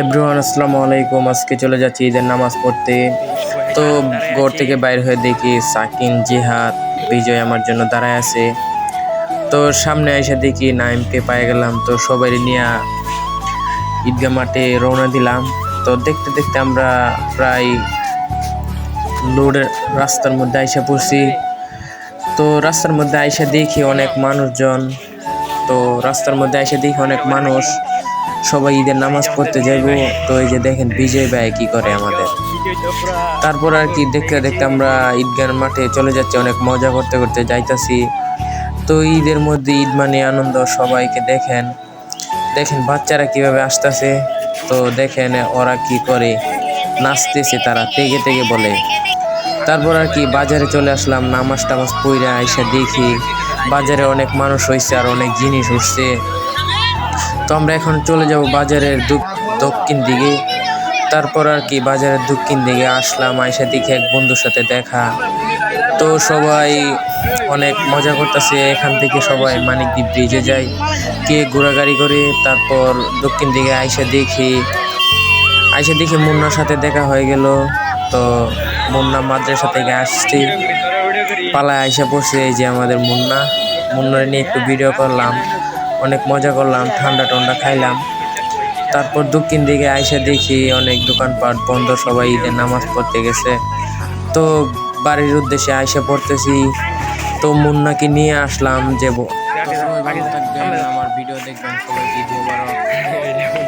Everyone, আসসালামু আলাইকুম। আজকে চলে যাচ্ছি ঈদের নামাজ পড়তে। তো ঘর থেকে বাইর হয়ে দেখি সাকিন, জিহাদ, বিজয় আমার জন্য দাঁড়ায় আছে। তো সামনে এসে দেখি নাইমকে পায়ে গেলাম। তো সবাই নিয়ে ঈদগাহ মাঠে রওনা দিলাম। তো দেখতে দেখতে আমরা প্রায় লোডের রাস্তার মধ্যে আইসা পড়ছি। তো রাস্তার মধ্যে আইসা দেখি অনেক মানুষজন। তো রাস্তার মধ্যে এসে দেখি অনেক মানুষ। সবাই ঈদের নামাজ পড়তে যাইব। তো এই যে দেখেন বিজয় ভাই কি করে আমাদের। তারপর আর কি দেখতে দেখতে আমরা ঈদগার মাঠে চলে যাচ্ছি, অনেক মজা করতে করতে যাইতাছি। তো ঈদের মধ্যে ঈদ মানে আনন্দ, সবাইকে দেখেন। দেখেন বাচ্চারা কীভাবে আসতেছে। তো দেখেন ওরা কি করে নাচতেছে তারা, তেগে তেগে বলে। তারপর আর কি বাজারে চলে আসলাম নামাজ টামাজ পইরা এসে দেখি। বাজারে অনেক মানুষ হয়েছে আর অনেক জিনিস উঠছে। তো আমরা এখন চলে যাব বাজারের দক্ষিণ দিকে। তারপর আর কি বাজারের দক্ষিণ দিকে আসলাম আয়সা দেখি এক বন্ধুর সাথে দেখা। তো সবাই অনেক মজা করতেছে, এখান থেকে সবাই মানিকদ্বীপ ব্রিজে যায়। কে ঘোরাগাড়ি করে, তারপর দক্ষিণ দিকে আয়সা দেখি। আয়সা দেখি মুন্নার সাথে দেখা হয়ে গেল। তো মুন্না মাদ্রাসা থেকে আসছি। পালায় আইসা পড়ছে এই যে আমাদের মুন্না। মুন্নার নিয়ে একটু ভিডিও করলাম। অনেক মজা করলাম ঠান্ডা টন্ডা খাইলাম। তারপর দক্ষিণ দিকে আইসে দেখি অনেক দোকানপাট বন্ধ সবাই ঈদের নামাজ পড়তে গেছে। তো বাড়ির উদ্দেশ্যে আইসে পড়তেছি। তো মুন্নাকে নিয়ে আসলাম যে আমার ভিডিও দেখবেন সবাই